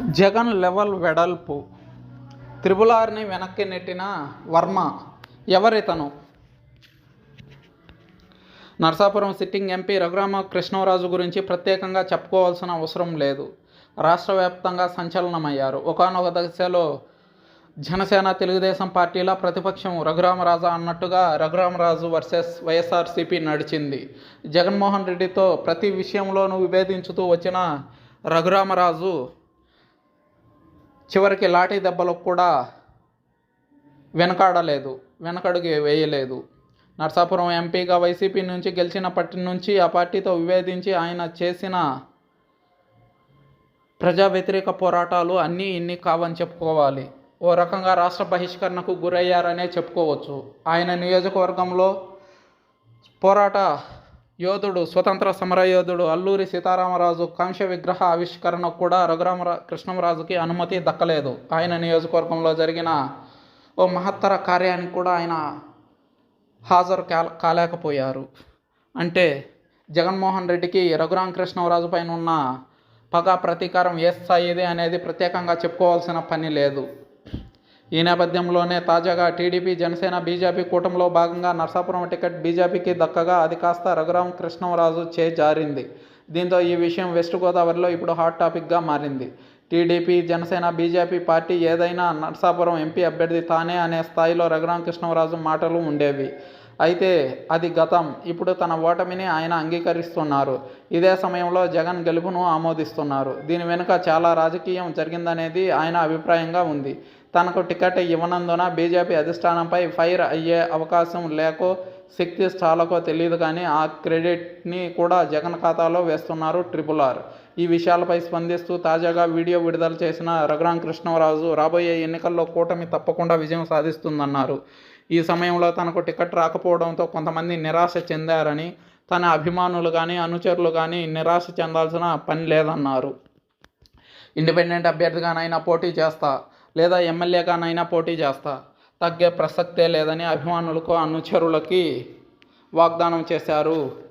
Jagan level వెడల్పు. త్రిబులార్ని వెనక్కి నెట్టిన వర్మ ఎవరితను? నర్సాపురం సిట్టింగ్ ఎంపీ రఘురామ కృష్ణరాజు గురించి ప్రత్యేకంగా చెప్పుకోవాల్సిన అవసరం లేదు. రాష్ట్ర వ్యాప్తంగా సంచలనమయ్యారు. ఒకనొక దశలో జనసేన తెలుగుదేశం పార్టీల ప్రతిపక్షం రఘురామరాజా అన్నట్టుగా రఘురామరాజు వర్సెస్ వైఎస్ఆర్సీపీ నడిచింది. జగన్మోహన్ రెడ్డితో ప్రతి విషయంలోనూ విభేదించుతూ వచ్చిన రఘురామరాజు చివరికి లాఠీ దెబ్బలకు కూడా వెనకాడలేదు వెనకడుగు వేయలేదు. నర్సాపురం ఎంపీగా వైసీపీ నుంచి గెలిచినప్పటి నుంచి ఆ పార్టీతో విభేదించి ఆయన చేసిన ప్రజా వ్యతిరేక పోరాటాలు అన్నీ ఇన్ని కావని చెప్పుకోవాలి. ఓ రకంగా రాష్ట్ర బహిష్కరణకు గురయ్యారనే చెప్పుకోవచ్చు. ఆయన నియోజకవర్గంలో పోరాట యోధుడు స్వతంత్ర సమర యోధుడు అల్లూరి సీతారామరాజు కాంస్య విగ్రహ ఆవిష్కరణకు కూడా రఘురామ కృష్ణరాజుకి అనుమతి దక్కలేదు. ఆయన నియోజకవర్గంలో జరిగిన ఓ మహత్తర కార్యానికి కూడా ఆయన హాజరు కాలేకపోయారు. అంటే జగన్మోహన్ రెడ్డికి రఘురామ కృష్ణరాజు పైన ఉన్న పగ ప్రతీకారం ఏ స్థాయిది అనేది ప్రత్యేకంగా చెప్పుకోవాల్సిన పని లేదు. ఈ నేపథ్యంలోనే తాజాగా టీడీపీ జనసేన బీజేపీ కూటమిలో భాగంగా నర్సాపురం టికెట్ బీజేపీకి దక్కగా అది కాస్త రఘురామ కృష్ణరాజు చే జారింది. దీంతో ఈ విషయం వెస్ట్ గోదావరిలో ఇప్పుడు హాట్ టాపిక్గా మారింది. టీడీపీ జనసేన బీజేపీ పార్టీ ఏదైనా నర్సాపురం ఎంపీ అభ్యర్థి తానే అనే స్థాయిలో రఘురామ కృష్ణరాజు మాటలు ఉండేవి. అయితే అది గతం. ఇప్పుడు తన ఓటమిని ఆయన అంగీకరిస్తున్నారు. ఇదే సమయంలో జగన్ గెలుపును ఆమోదిస్తున్నారు. దీని వెనుక చాలా రాజకీయం జరిగిందనేది ఆయన అభిప్రాయంగా ఉంది. తనకు టికెట్ ఇవ్వనందున బీజేపీ అధిష్టానంపై ఫైర్ అయ్యే అవకాశం లేకో శక్తి స్థాలకో తెలియదు కానీ ఆ క్రెడిట్ని కూడా జగన్ ఖాతాలో వేస్తున్నారు ట్రిపుల్ ఆర్. ఈ విషయాలపై స్పందిస్తూ తాజాగా వీడియో విడుదల చేసిన రఘురాం కృష్ణరాజు రాబోయే ఎన్నికల్లో కూటమి తప్పకుండా విజయం సాధిస్తుందన్నారు. ఈ సమయంలో తనకు టికెట్ రాకపోవడంతో కొంతమంది నిరాశ చెందారని తన అభిమానులు కానీ అనుచరులు కానీ నిరాశ చెందాల్సిన పని లేదన్నారు. ఇండిపెండెంట్ అభ్యర్థిగానైనా పోటీ చేస్తా లేదా ఎమ్మెల్యేగానైనా పోటీ చేస్తా. తగ్గే ప్రసక్తే లేదని అభిమానులకు అనుచరులకి వాగ్దానం చేశారు.